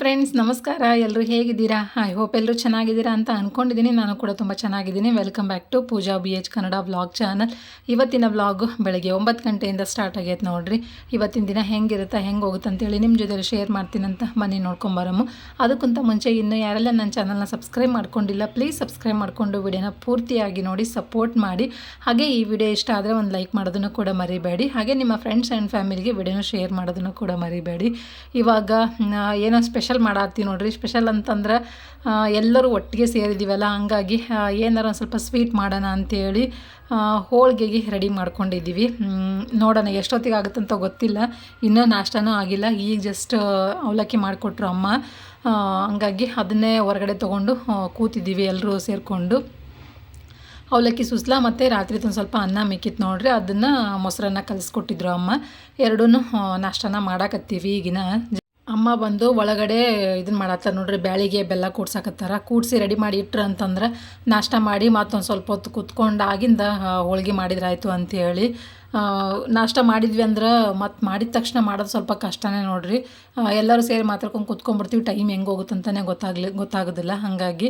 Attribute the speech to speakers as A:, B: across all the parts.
A: Friends ನಮಸ್ಕಾರ. ಎಲ್ಲರೂ ಹೇಗಿದ್ದೀರಾ? ಐ ಹೋಪ್ ಎಲ್ಲರೂ ಚೆನ್ನಾಗಿದ್ದೀರಾ ಅಂತ ಅಂದ್ಕೊಂಡಿದ್ದೀನಿ ನಾನು ಕೂಡ ತುಂಬ ಚೆನ್ನಾಗಿದ್ದೀನಿ. Welcome back to Pooja B H Kannada blog channel ಇವತ್ತಿನ ಬ್ಲಾಗು ಬೆಳಗ್ಗೆ ಒಂಬತ್ತು ಗಂಟೆಯಿಂದ ಸ್ಟಾರ್ಟ್ ಆಗೈತೆ ನೋಡಿರಿ. ಇವತ್ತಿನ ದಿನ ಹೆಂಗಿರುತ್ತೆ, ಹೆಂಗೆ ಹೋಗುತ್ತೆ ಅಂತೇಳಿ ನಿಮ್ಮ ಜೊತೆ ಶೇರ್ ಮಾಡ್ತೀನಂತ ಬನ್ನಿ ನೋಡ್ಕೊಂಬರೋಮು ಅದಕ್ಕಿಂತ ಮುಂಚೆ ಇನ್ನು ಯಾರೆಲ್ಲ ನನ್ನ ಚಾನಲ್ನ ಸಬ್ಸ್ಕ್ರೈಬ್ ಮಾಡ್ಕೊಂಡಿಲ್ಲ ಪ್ಲೀಸ್ ಸಬ್ಸ್ಕ್ರೈಬ್ ಮಾಡಿಕೊಂಡು ವಿಡಿಯೋನ ಪೂರ್ತಿಯಾಗಿ ನೋಡಿ ಸಪೋರ್ಟ್ ಮಾಡಿ. ಹಾಗೆ ಈ ವಿಡಿಯೋ ಇಷ್ಟ ಆದರೆ ಒಂದು ಲೈಕ್ ಮಾಡೋದನ್ನು ಕೂಡ ಮರಿಬೇಡಿ. ಹಾಗೆ ನಿಮ್ಮ ಫ್ರೆಂಡ್ಸ್ ಆ್ಯಂಡ್ ಫ್ಯಾಮಿಲಿಗೆ ವಿಡಿಯೋನ ಶೇರ್ ಮಾಡೋದನ್ನು ಕೂಡ ಮರಿಬೇಡಿ. ಇವಾಗ ಏನೋ ಸ್ಪೆಷಲ್ ಮಾಡತ್ತೀವಿ ನೋಡ್ರಿ. ಸ್ಪೆಷಲ್ ಅಂತಂದ್ರೆ ಎಲ್ಲರೂ ಒಟ್ಟಿಗೆ ಸೇರಿದ್ದೀವಲ್ಲ ಹಂಗಾಗಿ ಏನಾರ ಒಂದು ಸ್ವಲ್ಪ ಸ್ವೀಟ್ ಮಾಡೋಣ ಅಂತೇಳಿ ಆ, ಹೋಳಿಗೆಗೆ ರೆಡಿ ಮಾಡ್ಕೊಂಡಿದ್ದೀವಿ. ನೋಡೋಣ ಎಷ್ಟೊತ್ತಿಗೆ ಆಗುತ್ತಂತ ಗೊತ್ತಿಲ್ಲ. ಇನ್ನೂ ನಾಷ್ಟನೂ ಆಗಿಲ್ಲ. ಈಗ ಜಸ್ಟ್ ಅವಲಕ್ಕಿ ಮಾಡಿಕೊಟ್ರು ಅಮ್ಮ. ಹಂಗಾಗಿ ಅದನ್ನೇ ಹೊರಗಡೆ ತೊಗೊಂಡು ಕೂತಿದ್ದೀವಿ ಎಲ್ಲರೂ ಸೇರಿಕೊಂಡು. ಅವಲಕ್ಕಿ ಸುಸ್ಲ ಮತ್ತು ರಾತ್ರಿ ತಂದು ಸ್ವಲ್ಪ ಅನ್ನ ಮಿಕ್ಕಿತ್ತು ನೋಡ್ರಿ. ಅದನ್ನು ಮೊಸರನ್ನ ಕಲಿಸ್ಕೊಟ್ಟಿದ್ರು ಅಮ್ಮ. ಎರಡೂ ನಾಷ್ಟನ ಮಾಡಾಕತ್ತೀವಿ ಈಗಿನ ಅಮ್ಮ ಬಂದು ಒಳಗಡೆ ಇದನ್ನ ಮಾಡತ್ತಾರ ನೋಡ್ರಿ ಬ್ಯಾಳಿಗೆ ಬೆಲ್ಲ ಕೂಡ್ಸಾಕತ್ತಾರ. ಕೂಡಿಸಿ ರೆಡಿ ಮಾಡಿ ಇಟ್ರ ಅಂತಂದ್ರೆ ನಾಷ್ಟ ಮಾಡಿ ಮತ್ತೊಂದು ಸ್ವಲ್ಪ ಹೊತ್ತು ಕುತ್ಕೊಂಡು ಆಗಿಂದ ಹೋಳಿಗೆ ಮಾಡಿದ್ರಾಯ್ತು ಆ, ನಾಷ್ಟ ಮಾಡಿದ್ವಿ ಅಂದ್ರೆ ಮತ್ತು ಮಾಡಿದ ತಕ್ಷಣ ಮಾಡೋದು ಸ್ವಲ್ಪ ಕಷ್ಟನೇ ನೋಡಿರಿ. ಎಲ್ಲರೂ ಸೇರಿ ಮಾತಾಡ್ಕೊಂಡು ಕುತ್ಕೊಂಡ್ಬಿಡ್ತೀವಿ, ಟೈಮ್ ಹೆಂಗೆ ಹೋಗುತ್ತಂತಲೇ ಗೊತ್ತಾಗ್ಲಿ, ಗೊತ್ತಾಗೋದಿಲ್ಲ. ಹಾಗಾಗಿ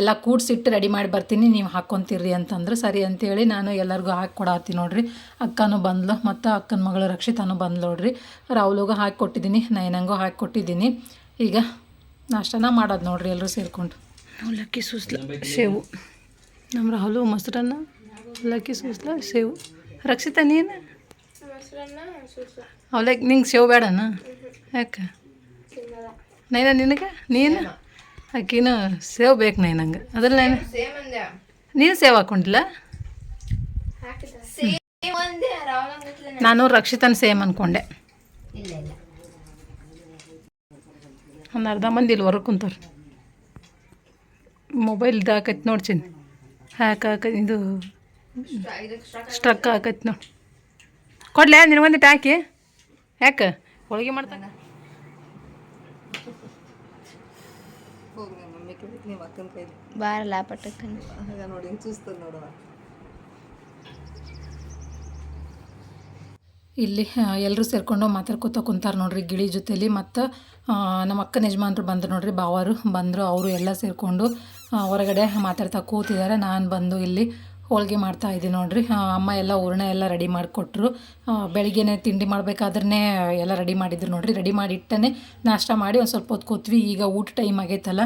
A: ಎಲ್ಲ ಕೂಡ್ಸಿಟ್ಟು ರೆಡಿ ಮಾಡಿ ಬರ್ತೀನಿ, ನೀವು ಹಾಕ್ಕೊತೀರಿ ಅಂತಂದ್ರೆ ಸರಿ ಅಂತೇಳಿ ನಾನು ಎಲ್ಲರಿಗೂ ಹಾಕಿ ಕೊಡತ್ತೀನಿ ನೋಡಿರಿ. ಅಕ್ಕನೂ ಬಂದ್ಲು, ಮತ್ತು ಅಕ್ಕನ ಮಗಳು ರಕ್ಷಿತಾನು ಬಂದ್ಲು ನೋಡ್ರಿ. ರಾಹುಲ್ಗೂ ಹಾಕಿ ಕೊಟ್ಟಿದ್ದೀನಿ, ನಯನಂಗೂ ಹಾಕಿ ಕೊಟ್ಟಿದ್ದೀನಿ. ಈಗ ನಾಷ್ಟನ ಮಾಡೋದು ನೋಡಿರಿ ಎಲ್ಲರೂ ಸೇರಿಕೊಂಡು. ಅವಲಕ್ಕಿ ಸೂಸ್ಲ, ಸೇವು. ನಮ್ಮ ರಾಹುಲು, ಮೊಸರನ್ನ ಅವಲಕ್ಕಿ ಸೂಸ್ಲ, ಸೇವು. ರಕ್ಷಿತಾ ನೀನು? ಅವಲಕ್ಕಿ ನಿಂಗೆ ಸೇವ್ ಬೇಡನ? ಯಾಕೆ? ನೈನ ನಿನಗೆ? ನೀನು? ಆಕಿನ ಸೇವ್ ಬೇಕು ನೈ ನಂಗೆ ಅದ್ರಲ್ಲಿ ನೈನ ನೀನು ಸೇವ್ ಹಾಕೊಂಡಿಲ್ಲ? ನಾನು ರಕ್ಷಿತನ ಸೇಮ್ ಅಂದ್ಕೊಂಡೆ
B: ಇಲ್ಲ ಇಲ್ಲ.
A: ಒಂದು ಅರ್ಧ ಮಂದಿ ಇಲ್ಲಿ ಹೊರಗೆ ಕುಂತಾರ ಮೊಬೈಲ್ ಹಾಕೈತಿ ನೋಡ್ತೀನಿ ಹ್ಯಾಕ್ ಹಾಕ ಇದು ಸ್ಟ್ರಕ್ ಆಗತ್ ನೋಡಿ. ಕೊಡ್ಲೆ ನಿನಗೊಂದಿಟ್ಟು ಒಂದಿಟ್ಟು ಹಾಕಿ. ಯಾಕೆ? ಹೋಳಿಗೆ
B: ನೋಡಿ ಪಟಕ್ಕನ
A: ಇಲ್ಲಿ ಎಲ್ಲರೂ ಸೇರ್ಕೊಂಡು ಮಾತಾಡ್ಕೊತ ಕುಂತಾರ ನೋಡ್ರಿ ಗಿಳಿ ಜೊತೆಲಿ. ಮತ್ತು ನಮ್ಮ ಅಕ್ಕನ ಯಜಮಾನ್ರು ಬಂದರು ನೋಡ್ರಿ ಬಾವರು ಬಂದರು ಅವರು ಎಲ್ಲ ಸೇರಿಕೊಂಡು ಹೊರಗಡೆ ಮಾತಾಡ್ತಾ ಕೂತಿದ್ದಾರೆ ನಾನು ಬಂದು ಇಲ್ಲಿ ಹೋಳಿಗೆ ಮಾಡ್ತಾ ಇದ್ದೀನಿ ನೋಡ್ರಿ. ಅಮ್ಮ ಎಲ್ಲ ಹೂರ್ಣ ಎಲ್ಲ ರೆಡಿ ಮಾಡಿಕೊಟ್ರು. ಬೆಳಿಗ್ಗೆನೆ ತಿಂಡಿ ಮಾಡಬೇಕಾದ್ರೆ ಎಲ್ಲ ರೆಡಿ ಮಾಡಿದ್ರು ನೋಡ್ರಿ. ರೆಡಿ ಮಾಡಿ ಇಟ್ಟನೆ ನಾಷ್ಟ ಮಾಡಿ ಒಂದು ಸ್ವಲ್ಪ ಹೊತ್ತು ಕೂತ್ವಿ. ಈಗ ಊಟ ಟೈಮ್ ಆಗೈತಲ್ಲ.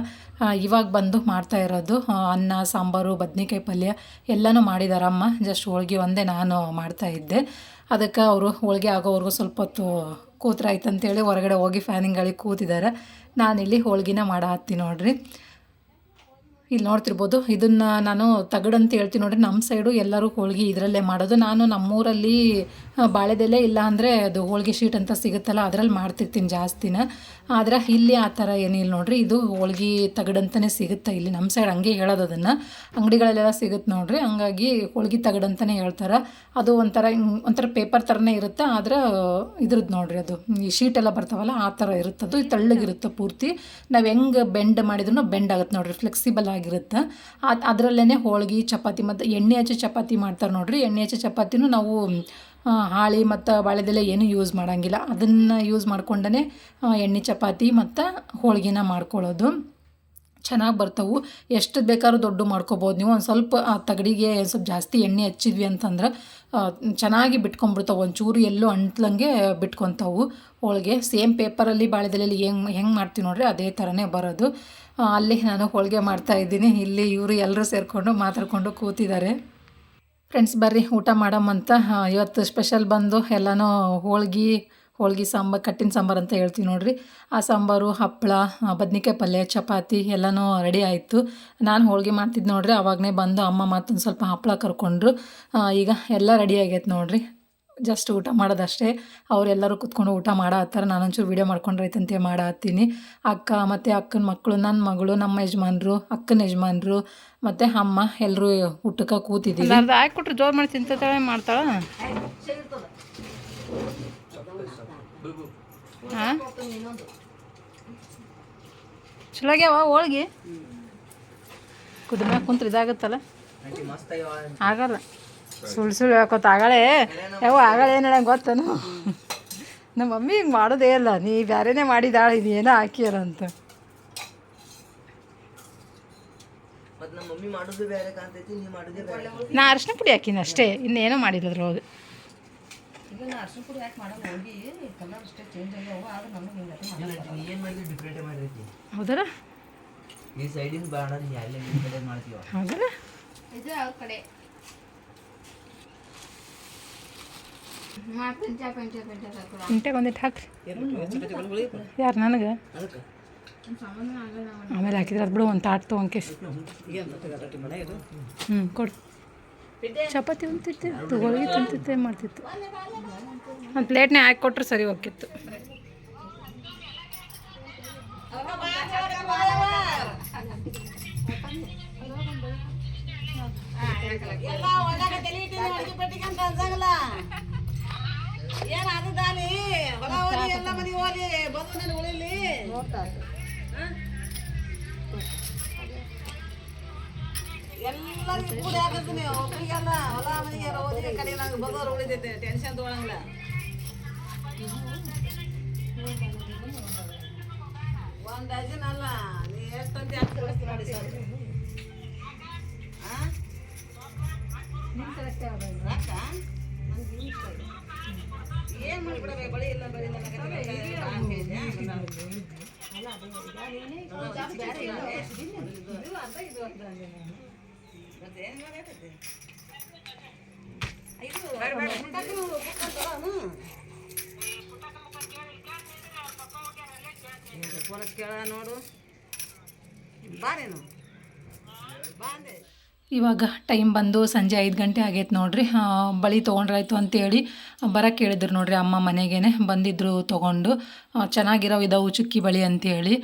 A: ಇವಾಗ ಬಂದು ಮಾಡ್ತಾ ಇರೋದು. ಅನ್ನ, ಸಾಂಬಾರು, ಬದನೆಕಾಯಿ ಪಲ್ಯ ಎಲ್ಲನೂ ಮಾಡಿದಾರೆ ಅಮ್ಮ. ಜಸ್ಟ್ ಹೋಳಿಗೆ ಒಂದೇ ನಾನು ಮಾಡ್ತಾ ಇದ್ದೆ. ಅದಕ್ಕೆ ಅವರು ಹೋಳಿಗೆ ಆಗೋವರೆಗೂ ಸ್ವಲ್ಪ ಹೊತ್ತು ಕೂತ್ರಾಯ್ತು ಅಂತೇಳಿ ಹೊರಗಡೆ ಹೋಗಿ ಫ್ಯಾನಿಂಗ್ ಗಾಳಿ ಕೂತಿದ್ದಾರೆ ನಾನಿಲ್ಲಿ ಹೋಳ್ಗಿನ ಮಾಡ ಹತ್ತಿ ನೋಡ್ರಿ. ಇಲ್ಲಿ ನೋಡ್ತಿರ್ಬೋದು. ಇದನ್ನು ನಾನು ತಗಡಂತ ಹೇಳ್ತೀನಿ ನೋಡ್ರಿ. ನಮ್ಮ ಸೈಡು ಎಲ್ಲರೂ ಹೋಳಿಗೆ ಇದರಲ್ಲೇ ಮಾಡೋದು. ನಾನು ನಮ್ಮೂರಲ್ಲಿ ಬಾಳೆದೆಲೆ ಇಲ್ಲ ಅಂದರೆ ಅದು ಹೋಳಿಗೆ ಶೀಟ್ ಅಂತ ಸಿಗುತ್ತಲ್ಲ, ಅದರಲ್ಲಿ ಮಾಡ್ತಿರ್ತೀನಿ ಜಾಸ್ತಿನ. ಆದರೆ ಇಲ್ಲಿ ಆ ಥರ ಏನಿಲ್ಲ ನೋಡ್ರಿ. ಇದು ಹೋಳ್ಗೆ ತಗಡಂತಲೇ ಸಿಗುತ್ತೆ ಇಲ್ಲಿ. ನಮ್ಮ ಸೈಡ್ ಹಂಗೆ ಹೇಳೋದು ಅದನ್ನು. ಅಂಗಡಿಗಳಲ್ಲೆಲ್ಲ ಸಿಗುತ್ತೆ ನೋಡ್ರಿ. ಹಂಗಾಗಿ ಹೋಳ್ಗೆ ತಗಡಂತಲೇ ಹೇಳ್ತಾರೆ. ಅದು ಒಂಥರ ಒಂಥರ ಪೇಪರ್ ಥರನೇ ಇರುತ್ತೆ. ಆದ್ರೆ ಇದ್ರದ್ದು ನೋಡ್ರಿ ಅದು. ಈ ಶೀಟ್ ಎಲ್ಲ ಬರ್ತಾವಲ್ಲ, ಆ ಥರ ಇರುತ್ತೆ ಅದು ತಳ್ಳಗಿರುತ್ತೆ ಪೂರ್ತಿ. ನಾವು ಹೆಂಗೆ ಬೆಂಡ್ ಮಾಡಿದ್ರು ಬೆಂಡ್ ಆಗುತ್ತೆ ನೋಡ್ರಿ. ಫ್ಲೆಕ್ಸಿಬಲ್ ಆಗಿರುತ್ತೆ ಅದರಲ್ಲೇ ಹೋಳಿಗೆ, ಚಪಾತಿ ಮತ್ತು ಎಣ್ಣೆ ಹಚ್ಚಿ ಚಪಾತಿ ಮಾಡ್ತಾರೆ ನೋಡ್ರಿ. ಎಣ್ಣೆ ಹಚ್ಚಿ ಚಪಾತಿನೂ ನಾವು ಹಾಳಿ ಮತ್ತು ಬಾಳೆದೆಲೆ ಏನೂ ಯೂಸ್ ಮಾಡೋಂಗಿಲ್ಲ. ಅದನ್ನು ಯೂಸ್ ಮಾಡ್ಕೊಂಡೇ ಎಣ್ಣೆ ಚಪಾತಿ ಮತ್ತು ಹೋಳಿಗೆನ ಮಾಡ್ಕೊಳ್ಳೋದು. ಚೆನ್ನಾಗಿ ಬರ್ತವೆ. ಎಷ್ಟು ಬೇಕಾದ್ರೂ ದೊಡ್ಡ ಮಾಡ್ಕೋಬೋದು. ನೀವು ಒಂದು ಸ್ವಲ್ಪ, ಆ ತಗಡಿಗೆ ಸ್ವಲ್ಪ ಜಾಸ್ತಿ ಎಣ್ಣೆ ಹಚ್ಚಿದ್ವಿ ಅಂತಂದ್ರೆ ಚೆನ್ನಾಗಿ ಬಿಟ್ಕೊಂಡ್ಬಿಡ್ತಾವೆ. ಒಂಚೂರು ಎಲ್ಲೂ ಅಂಟ್ಲಂಗೆ ಬಿಟ್ಕೊತಾವು. ಹೋಳಿಗೆ ಸೇಮ್ ಪೇಪರಲ್ಲಿ ಬಾಳೆದೆಲೆಯಲ್ಲಿ ಹೆಂಗೆ ಹೆಂಗೆ ಮಾಡ್ತೀವಿ ನೋಡ್ರಿ, ಅದೇ ಥರನೇ ಬರೋದು. ಅಲ್ಲಿ ನಾನು ಹೋಳಿಗೆ ಮಾಡ್ತಾ ಇದ್ದೀನಿ. ಇಲ್ಲಿ ಇವರು ಎಲ್ಲರೂ ಸೇರಿಕೊಂಡು ಮಾತಾಡ್ಕೊಂಡು ಕೂತಿದ್ದಾರೆ. ಫ್ರೆಂಡ್ಸ್ ಬರ್ರಿ, ಊಟ ಮಾಡಮ್ಮಂತ ಇವತ್ತು ಸ್ಪೆಷಲ್ ಬಂದು ಎಲ್ಲನೂ ಹೋಳ್ಗೆ ಹೋಳ್ಗೆ ಸಾಂಬಾರು, ಕಟ್ಟಿನ ಸಾಂಬಾರು ಅಂತ ಹೇಳ್ತೀವಿ ನೋಡ್ರಿ. ಆ ಸಾಂಬಾರು, ಹಪ್ಪಳ ಬದ್ನಿಕಾಯಿ ಪಲ್ಯ, ಚಪಾತಿ ಎಲ್ಲನೂ ರೆಡಿ ಆಯಿತು. ನಾನು ಹೋಳಿಗೆ ಮಾಡ್ತಿದ್ದು ನೋಡ್ರಿ ಆವಾಗನೇ ಬಂದು ಅಮ್ಮ ಮತ್ತೊಂದು ಸ್ವಲ್ಪ ಹಪ್ಪಳ ಕರ್ಕೊಂಡ್ರು. ಈಗ ಎಲ್ಲ ರೆಡಿ ಆಗೈತೆ ನೋಡ್ರಿ. ಜಸ್ಟ್ ಊಟ ಮಾಡೋದಷ್ಟೇ. ಅವರೆಲ್ಲರೂ ಕುತ್ಕೊಂಡು ಊಟ ಮಾಡೋ ಹತ್ತಾರ ನಾನೊಂಚೂರು ವೀಡಿಯೋ ಮಾಡ್ಕೊಂಡ್ರೈತಂತೆ ಮಾಡ ಹತ್ತೀನಿ. ಅಕ್ಕ ಮತ್ತು ಅಕ್ಕನ ಮಕ್ಕಳು ನನ್ನ ಮಗಳು, ನಮ್ಮ ಯಜಮಾನ್ರು, ಅಕ್ಕನ ಯಜಮಾನ್ರು, ಮತ್ತು ಅಮ್ಮ ಎಲ್ಲರೂ ಊಟಕ್ಕೆ ಕೂತಿದ್ದೀವಿ ಮಾಡ್ತಾಳ? ಹಾಂ? ಚಲೋಗ್ಯಾವ ಹೋಳ್ಗೆ? ಕುದ್ಮ್ಯಾಗ ಕುಂತ್ರೆ ಇದಾಗತ್ತಲ್ಲ? ಆಗಲ್ಲ. ಸುಳ್ಳು ಸುಳ್ಳು ಹೇಳ್ಕೊತ ಆಗಳೇ. ಯಾವ ಆಗಳ ಏನು ಹೇಳ ಗೊತ್ತನು? ನಮ್ಮ ಮಮ್ಮಿ ಹಿಂಗೆ ಮಾಡೋದೇ ಇಲ್ಲ. ನೀ ಬೇರೆನೇ ಮಾಡಿದಾಳ ಇದು ಏನೋ ಹಾಕಿಯಲ್ಲ ಅಂತ.
C: ನಾ ಅರ್ಶನ ಪುಡಿ ಹಾಕಿನ ಅಷ್ಟೇ ಇನ್ನೇನೋ ನೀ ಮಾಡೋದೇ ಬೇರೆ
A: ನಾ ಅರ್ಶಿನ ಪುಡಿ ಕಲರ್ ಅಷ್ಟೇ ಇನ್ನೇನೋ ಮಾಡಿಲ್ಲ ಅದ್ರೊಳಗೆ
C: ನೀ ಏನು ಮಾಡಿದ್ವಿ ಡಿಫ್ರೆಂಟ್ ಮಾಡಿರ್ತಿ
A: ಹೌದರ
C: ಈ ಸೈಡಿಂದ ಬೇಡ ನೀ ಅಲ್ಲೇ ಈ ಕಡೆ ಮಾಡ್ತೀವ
A: ಹೌದರ
B: ಇದು ಆ ಕಡೆ.
A: ಇಂಟ್ಯಾಗ ಒಂದಿಟ್ಟು ಹಾಕ್ರಿ. ಯಾರು ನನಗೆ? ಆಮೇಲೆ ಹಾಕಿದ್ರೆ ಅದು ಬಿಡು ಒಂದು ತಾಟ್ ತೊಗೊಂಕೇಸ್ ಹ್ಞೂ ಕೊಡು. ಚಪಾತಿ ಉಂತಿತ್ತು ಹೋಳಿಗೆ ತಿಂತಿತ್ತೆ ಮಾಡ್ತಿತ್ತು. ಒಂದು ಪ್ಲೇಟ್ನೇ ಹಾಕಿ ಕೊಟ್ರೆ ಸರಿ ಹೋಗಿತ್ತು
D: ಎಲ್ಲರಿಗೂ ಕೂಡ ನೀವು ಒಬ್ಬರಿಗೆಲ್ಲ ಹೊಲ ಮನೆಗೆ ಓದಿಗೆ ಕಡೆ ನಂಗೆ ಬದೋರು ಉಳಿದೈತೆ ಟೆನ್ಷನ್ ತೊಗೊಳಂಗಿಲ್ಲ. ಒಂದು ಡಜನ್ ಅಲ್ಲ ನೀ ಎಷ್ಟಂತ ಯಾಕೆ ಕಳಿಸ್ತೀನಿ ನೋಡಿ ಸರ್. ಏನು ಮಾಡ್ಬಿಡ್ಬೇಕು ಬಳಿ ಇಲ್ಲ ಬಳಿ ಕೇಳ ನೋಡು ಬಾರೇನು ಬಾ ಅಂದೆ
A: ಇವಾಗ ಟೈಮ್ ಬಂದು ಸಂಜೆ ಐದು ಗಂಟೆ ಆಗೈತೆ ನೋಡ್ರಿ. ಬಳಿ ತೊಗೊಂಡ್ರಾಯ್ತು ಅಂತೇಳಿ ಬರೋಕ್ಕೆ ಹೇಳಿದ್ರು ನೋಡ್ರಿ ಅಮ್ಮ ಮನೆಗೇ ಬಂದಿದ್ದರು ತೊಗೊಂಡು. ಚೆನ್ನಾಗಿರೋ ಇದಾವು ಚುಕ್ಕಿ ಬಳಿ ಅಂತೇಳಿ.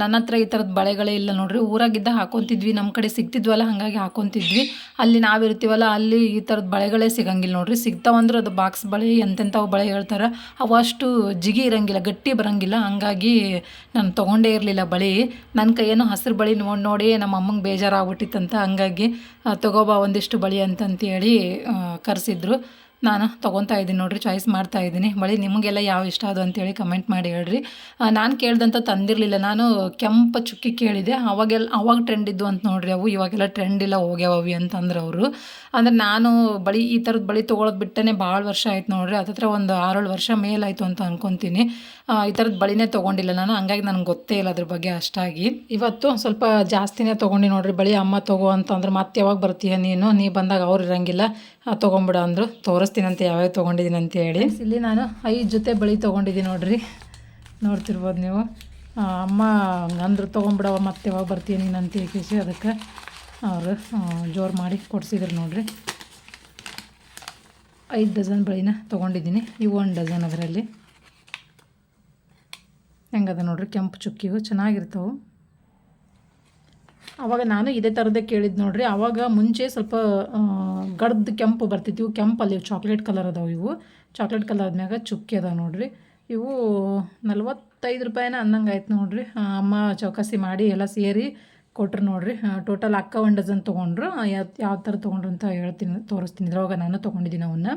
A: ನನ್ನ ಹತ್ರ ಈ ಥರದ ಬಳೆಗಳೇ ಇಲ್ಲ ನೋಡ್ರಿ. ಊರಾಗಿದ್ದ ಹಾಕೊತಿದ್ವಿ ನಮ್ಮ ಕಡೆ ಸಿಗ್ತಿದ್ವಲ್ಲ, ಹಾಗಾಗಿ ಹಾಕೊತಿದ್ವಿ. ಅಲ್ಲಿ ನಾವಿರ್ತೀವಲ್ಲ ಅಲ್ಲಿ ಈ ಥರದ ಬಳೆಗಳೇ ಸಿಗಂಗಿಲ್ಲ ನೋಡ್ರಿ. ಸಿಗ್ತಾವಂದ್ರೆ ಅದು ಬಾಕ್ಸ್ ಬಳೆ, ಎಂತೆಂಥವು ಬಳೆ ಹೇಳ್ತಾರೆ. ಅವಷ್ಟು ಅಷ್ಟು ಜಿಗಿ ಇರಂಗಿಲ್ಲ, ಗಟ್ಟಿ ಬರಂಗಿಲ್ಲ. ಹಂಗಾಗಿ ನಾನು ತೊಗೊಂಡೇ ಇರಲಿಲ್ಲ ಬಳಿ. ನನ್ನ ಕೈಯೇನೋ ಹಸಿರು ಬಳಿ ನೋಡಿ ನೋಡಿ ನಮ್ಮ ಅಮ್ಮಂಗೆ ಬೇಜಾರಾಗ್ಬಿಟ್ಟಿತ್ತಂತ. ಹಂಗಾಗಿ ತಗೋಬಾ ಒಂದಿಷ್ಟು ಬಳಿ ಅಂತಂತೇಳಿ ಕರೆಸಿದ್ರು. ನಾನು ತೊಗೊತಾ ಇದ್ದೀನಿ ನೋಡ್ರಿ ಚಾಯ್ಸ್ ಮಾಡ್ತಾ ಇದ್ದೀನಿ. ಬಳಿ ನಿಮಗೆಲ್ಲ ಯಾವ ಇಷ್ಟ ಅದು ಅಂತೇಳಿ ಕಮೆಂಟ್ ಮಾಡಿ ಹೇಳ್ರಿ. ನಾನು ಕೇಳ್ದಂತ ತಂದಿರಲಿಲ್ಲ. ನಾನು ಕೆಂಪು ಚುಕ್ಕಿ ಕೇಳಿದೆ. ಅವಾಗೆಲ್ಲ, ಅವಾಗ ಟ್ರೆಂಡ್ ಇದ್ದು ಅಂತ ನೋಡ್ರಿ ಅವು. ಇವಾಗೆಲ್ಲ ಟ್ರೆಂಡ್ ಇಲ್ಲ, ಹೋಗ್ಯಾವವಿ ಅಂತಂದ್ರೆ ಅವರು. ಅಂದರೆ ನಾನು ಬಳಿ ಈ ಥರದ ಬಳಿ ತೊಗೊಳೋದು ಬಿಟ್ಟನೆ ಭಾಳ ವರ್ಷ ಆಯ್ತು ನೋಡ್ರಿ. ಹತ್ತತ್ರ ಒಂದು ಆರೇಳು ವರ್ಷ ಮೇಲಾಯಿತು ಅಂತ ಅನ್ಕೊತೀನಿ. ಈ ಥರದ ಬಳಿನೇ ತೊಗೊಂಡಿಲ್ಲ ನಾನು. ಹಂಗಾಗಿ ನನಗೆ ಗೊತ್ತೇ ಇಲ್ಲ ಅದ್ರ ಬಗ್ಗೆ ಅಷ್ಟಾಗಿ. ಇವತ್ತು ಸ್ವಲ್ಪ ಜಾಸ್ತಿನೇ ತೊಗೊಂಡು ನೋಡ್ರಿ. ಬಳಿ ಅಮ್ಮ ತಗೋ ಅಂತಂದ್ರೆ, ಮತ್ತೆ ಯಾವಾಗ ಬರ್ತೀಯ ನೀನು? ನೀ ಬಂದಾಗ ಅವ್ರು ಇರಂಗಿಲ್ಲ. ತೊಗೊಂಬಿಡ ಅಂದರು. ತೋರಿಸ್ತೀನಂತೆ, ಯಾವ್ಯಾವ ತೊಗೊಂಡಿದ್ದೀನಿ ಅಂತ ಹೇಳಿ ಇಲ್ಲಿ ನಾನು ಐದು ಜೊತೆ ಬಳಿ ತೊಗೊಂಡಿದ್ದೀನಿ ನೋಡ್ರಿ. ನೋಡ್ತಿರ್ಬೋದು ನೀವು. ಅಮ್ಮ ಅಂದ್ರು ತೊಗೊಂಬಿಡವ ಮತ್ತೆ ಯಾವಾಗ ಬರ್ತೀಯ ನೀನು ಅಂತ ಕೇಸಿ ಅದಕ್ಕೆ ಅವರು ಜೋರು ಮಾಡಿ ಕೊಡ್ಸಿದ್ರು ನೋಡ್ರಿ. ಐದು ಡಜನ್ ಬಳಿನ ತೊಗೊಂಡಿದ್ದೀನಿ, ಇವು ಒಂದು ಡಜನ್ ಅದರಲ್ಲಿ. ಹೆಂಗದ ನೋಡ್ರಿ, ಕೆಂಪು ಚುಕ್ಕಿವು, ಚೆನ್ನಾಗಿರ್ತಾವೆ. ಆವಾಗ ನಾನು ಇದೇ ಥರದ್ದೇ ಕೇಳಿದ್ದು ನೋಡ್ರಿ ಆವಾಗ ಮುಂಚೆ ಸ್ವಲ್ಪ ಗಡ್ದು ಕೆಂಪು ಬರ್ತಿತ್ತು. ಕೆಂಪಲ್ಲಿ ಚಾಕ್ಲೇಟ್ ಕಲರ್ ಅದಾವೆ ಇವು. ಚಾಕ್ಲೇಟ್ ಕಲರ್ ಆದ್ಮ್ಯಾಗ ಚುಕ್ಕಿ ಅದಾವೆ ನೋಡ್ರಿ. ಇವು ನಲ್ವತ್ತೈದು ರೂಪಾಯಿನ ಅನ್ನಂಗೆ ಆಯ್ತು ನೋಡ್ರಿ ಅಮ್ಮ ಚೌಕಾಸಿ ಮಾಡಿ ಎಲ್ಲ ಸೇರಿ ಕೊಟ್ರು ನೋಡ್ರಿ. ಟೋಟಲ್ ಅಕ್ಕ ಒನ್ ಡಜನ್ ತೊಗೊಂಡ್ರು. ಯಾವ ಯಾವ ಥರ ತೊಗೊಂಡ್ರು ಅಂತ ಹೇಳ್ತೀನಿ, ತೋರಿಸ್ತೀನಿ. ಇದ್ರೊಳಗೆ ನಾನು ತೊಗೊಂಡಿದ್ದೀನಿ ಅವನ್ನ.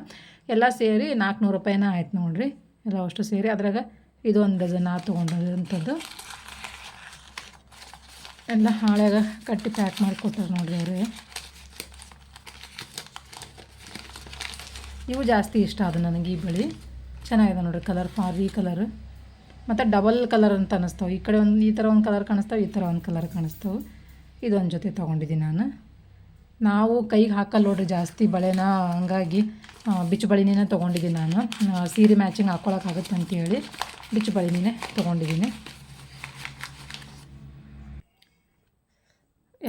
A: ಎಲ್ಲ ಸೇರಿ ನಾಲ್ಕುನೂರು ರೂಪಾಯಿನ ಆಯ್ತು ನೋಡ್ರಿ. ಎಲ್ಲ ಅಷ್ಟು ಸೇರಿ ಅದ್ರಾಗ ಇದು ಒಂದು ಡಜನ್ ಆ ತೊಗೊಂಡಂಥದ್ದು ಎಲ್ಲ ಹಾಳ್ಯಾಗ ಕಟ್ಟಿ ಪ್ಯಾಕ್ ಮಾಡಿಕೊಟ್ಟಾರೆ ನೋಡ್ರಿ ಅವ್ರಿಗೆ ಇವು ಜಾಸ್ತಿ ಇಷ್ಟ ಅದು ನನಗೆ ಈ ಬಳಿ. ಚೆನ್ನಾಗಿದೆ ನೋಡ್ರಿ ಕಲರ್ ಫಾರಿ ಕಲರ್ ಮತ್ತು ಡಬಲ್ ಕಲರ್ ಅಂತ ಅನ್ನಿಸ್ತಾವೆ ಈ ಕಡೆ ಒಂದು, ಈ ಥರ ಒಂದು ಕಲರ್ ಕಾಣಿಸ್ತಾವೆ, ಈ ಥರ ಒಂದು ಕಲರ್ ಕಾಣಿಸ್ತಾವೆ. ಇದೊಂದು ಜೊತೆ ತೊಗೊಂಡಿದ್ದೀನಿ ನಾನು. ನಾವು ಕೈಗೆ ಹಾಕಲ್ಲ ನೋಡ್ರಿ ಜಾಸ್ತಿ ಬಳೆನ, ಹಂಗಾಗಿ ಬಿಚ್ಚು ಬಳಿನೇ ತೊಗೊಂಡಿದ್ದೀನಿ ನಾನು. ಸೀರೆ ಮ್ಯಾಚಿಂಗ್ ಹಾಕ್ಕೊಳಕ್ಕಾಗುತ್ತೆ ಅಂತೇಳಿ ಬಿಚ್ಚು ಬಳಿನೇ ತೊಗೊಂಡಿದ್ದೀನಿ.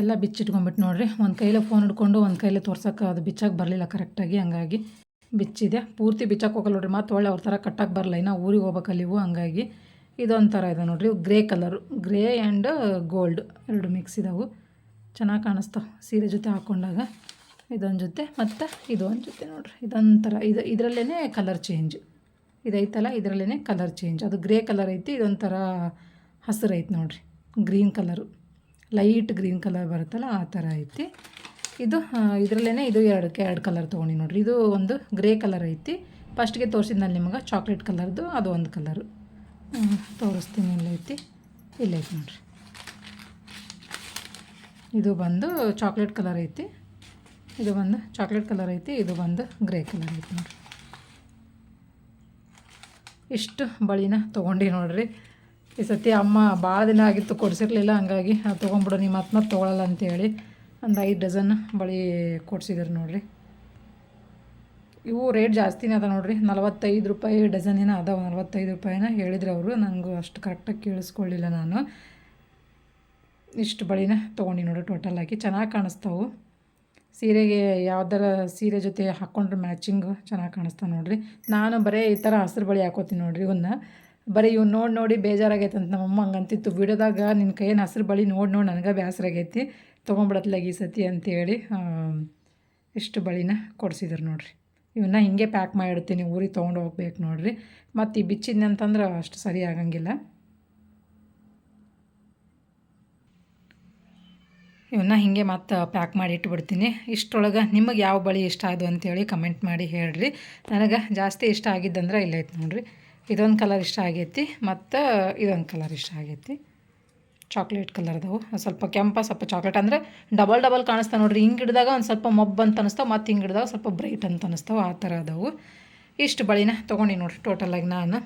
A: ಎಲ್ಲ ಬಿಚ್ಚಿಟ್ಕೊಂಡ್ಬಿಟ್ಟು ನೋಡ್ರಿ. ಒಂದು ಕೈಲೇ ಫೋನ್ ಹಿಡ್ಕೊಂಡು, ಒಂದು ಕೈಲೇ ತೋರ್ಸೋಕೆ ಅದು ಬಿಚ್ಚಕ್ಕೆ ಬರಲಿಲ್ಲ ಕರೆಕ್ಟಾಗಿ ಹಂಗಾಗಿ ಬಿಚ್ಚಿದೆ. ಪೂರ್ತಿ ಬಿಚ್ಚಕ್ಕೆ ಹೋಗಲ್ಲ ನೋಡ್ರಿ. ಮತ್ತೆ ಒಳ್ಳೆ ಅವ್ರ ಥರ ಕಟ್ಟಕ್ಕೆ ಬರಲ್ಲ ಇನ್ನು ಊರಿಗೆ ಹೋಗ್ಬೇಕಲ್ಲಿ ಇವು. ಹಂಗಾಗಿ ಇದೊಂಥರ ಇದೆ ನೋಡ್ರಿ. Grey colour grey and gold ಎರಡು ಮಿಕ್ಸ್ ಇದಾವೆ. ಚೆನ್ನಾಗಿ ಕಾಣಿಸ್ತಾವೆ. ಸೀರೆ ಜೊತೆ ಹಾಕ್ಕೊಂಡಾಗ ಇದೊಂದು ಜೊತೆ. ಮತ್ತು ಇದು ಒಂದು ಜೊತೆ ನೋಡ್ರಿ. ಇದೊಂಥರ ಇದು ಇದರಲ್ಲೇ ಕಲರ್ ಚೇಂಜ್ ಇದೈತಲ್ಲ ಇದರಲ್ಲೇ ಕಲರ್ ಚೇಂಜ್ ಅದು ಗ್ರೇ ಕಲರ್ ಐತಿ. ಇದೊಂಥರ ಹಸಿರು ಐತೆ ನೋಡ್ರಿ. Green colour light green colour ಬರುತ್ತಲ್ಲ ಆ ಥರ ಐತಿ. ಇದು ಇದರಲ್ಲೇ ಇದು ಎರಡಕ್ಕೆ ಎರಡು ಕಲರ್ ತೊಗೊಂಡು ನೋಡಿರಿ. ಇದು ಒಂದು ಗ್ರೇ ಕಲರ್ ಐತಿ. ಫಸ್ಟ್ಗೆ ತೋರಿಸಿದ್ನಲ್ಲಿ ನಿಮಗೆ, ಚಾಕ್ಲೇಟ್ ಕಲರ್ದು, ಅದು ಒಂದು ಕಲರು. ತೋರಿಸ್ತೀನಿ ಇಲ್ಲೈತಿ ಇಲ್ಲೈತಿ ನೋಡಿರಿ. ಇದು ಬಂದು ಚಾಕ್ಲೇಟ್ ಕಲರ್ ಐತಿ. ಇದು ಬಂದು ಚಾಕ್ಲೇಟ್ ಕಲರ್ ಐತಿ, ಇದು ಬಂದು ಗ್ರೇ ಕಲರ್ ಐತಿ ನೋಡಿರಿ. ಇಷ್ಟು ಬಳಿನ ತೊಗೊಂಡು ನೋಡ್ರಿ. ಈ ಸತಿ ಅಮ್ಮ ಭಾಳ ದಿನ ಆಗಿತ್ತು ಕೊಡಿಸಿರ್ಲಿಲ್ಲ, ಹಂಗಾಗಿ ಅದು ತೊಗೊಂಬಿಡು ನೀವು ಮತ್ತೆ ಮತ್ತೆ ತೊಗೊಳಲ್ಲ ಅಂತೇಳಿ ಒಂದು ಐದು ಡಜನ್ ಬಳಿ ಕೊಡ್ಸಿದ್ರು ನೋಡಿರಿ. ಇವು ರೇಟ್ ಜಾಸ್ತಿನೇ ಅದ ನೋಡಿರಿ, ನಲವತ್ತೈದು ರೂಪಾಯಿ ಡಜನ್ ಏನೋ ಅದಾವ, ನಲವತ್ತೈದು ರೂಪಾಯಿನ ಹೇಳಿದ್ರು ಅವರು ನನಗೂ ಅಷ್ಟು ಕರೆಕ್ಟಾಗಿ ಕೇಳಿಸ್ಕೊಳ್ಳಿಲ್ಲ ನಾನು. ಇಷ್ಟು ಬಳಿನ ತೊಗೊಂಡು ನೋಡಿರಿ ಟೋಟಲ್ ಆಗಿ ಚೆನ್ನಾಗಿ ಕಾಣಿಸ್ತಾವು. ಸೀರೆಗೆ ಯಾವ್ದಾರ ಸೀರೆ ಜೊತೆ ಹಾಕ್ಕೊಂಡ್ರೆ ಮ್ಯಾಚಿಂಗು ಚೆನ್ನಾಗಿ ಕಾಣಿಸ್ತಾವೆ ನೋಡಿರಿ. ನಾನು ಬರೀ ಈ ಥರ ಹಸ್ರು ಬಳಿ ಹಾಕೋತೀನಿ ನೋಡಿರಿ ಇವನ್ನ. ಬರೀ ಇವ್ನು ನೋಡಿ ನೋಡಿ ಬೇಜಾರಾಗೈತೆ ಅಂತ ನಮ್ಮಮ್ಮ ಹಂಗಂತಿತ್ತು. ಬಿಡೋದಾಗ ನಿನ್ನ ಕೈಯನ್ನು ಹಸಿರು ಬಳಿ ನೋಡಿ ನೋಡಿ ನನಗೆ ಬೇಸರ ಆಗೈತಿ ತೊಗೊಂಬಿಡತ್ಲಾಗ ಈ ಸತಿ ಅಂತೇಳಿ ಇಷ್ಟು ಬಳಿನ ಕೊಡಿಸಿದ್ರು ನೋಡಿರಿ. ಇವನ್ನ ಹಿಂಗೆ ಪ್ಯಾಕ್ ಮಾಡಿಡ್ತೀನಿ, ಊರಿಗೆ ತೊಗೊಂಡು ಹೋಗ್ಬೇಕು ನೋಡಿರಿ. ಮತ್ತು ಈ ಬಿಚ್ಚಿದ್ನಿ ಅಂತಂದ್ರೆ ಅಷ್ಟು ಸರಿ ಆಗಂಗಿಲ್ಲ. ಇವನ್ನ ಹಿಂಗೆ ಮತ್ತೆ ಪ್ಯಾಕ್ ಮಾಡಿ ಇಟ್ಬಿಡ್ತೀನಿ. ಇಷ್ಟೊಳಗೆ ನಿಮಗೆ ಯಾವ ಬಳಿ ಇಷ್ಟ ಆದವು ಅಂತೇಳಿ ಕಮೆಂಟ್ ಮಾಡಿ ಹೇಳ್ರಿ. ನನಗೆ ಜಾಸ್ತಿ ಇಷ್ಟ ಆಗಿದ್ದಂದ್ರೆ ಇಲ್ಲೈತೆ ನೋಡ್ರಿ. ಇದೊಂದು ಕಲರ್ ಇಷ್ಟ ಆಗೈತಿ, ಮತ್ತು ಇದೊಂದು ಕಲರ್ ಇಷ್ಟ ಆಗೈತಿ. ಚಾಕ್ಲೇಟ್ ಕಲರ್ದವು ಸ್ವಲ್ಪ ಕೆಂಪ, ಸ್ವಲ್ಪ ಚಾಕ್ಲೇಟ್ ಅಂದರೆ ಡಬಲ್ ಡಬಲ್ ಕಾಣಿಸ್ತಾವೆ ನೋಡ್ರಿ. ಹಿಂಗೆ ಹಿಡ್ದಾಗ ಒಂದು ಸ್ವಲ್ಪ ಮೊಬ್ ಅಂತ ಅನಿಸ್ತಾವೆ ಮತ್ತು ಹಿಂಗೆ ಹಿಡ್ದಾಗ ಸ್ವಲ್ಪ ಬ್ರೈಟ್ ಅಂತ ಅನಿಸ್ತಾವೆ. ಆ ಥರ ಅದಾವು. ಇಷ್ಟು ಬಳಿನ ತೊಗೊಂಡು ನೋಡ್ರಿ ಟೋಟಲಾಗಿ ನಾನು.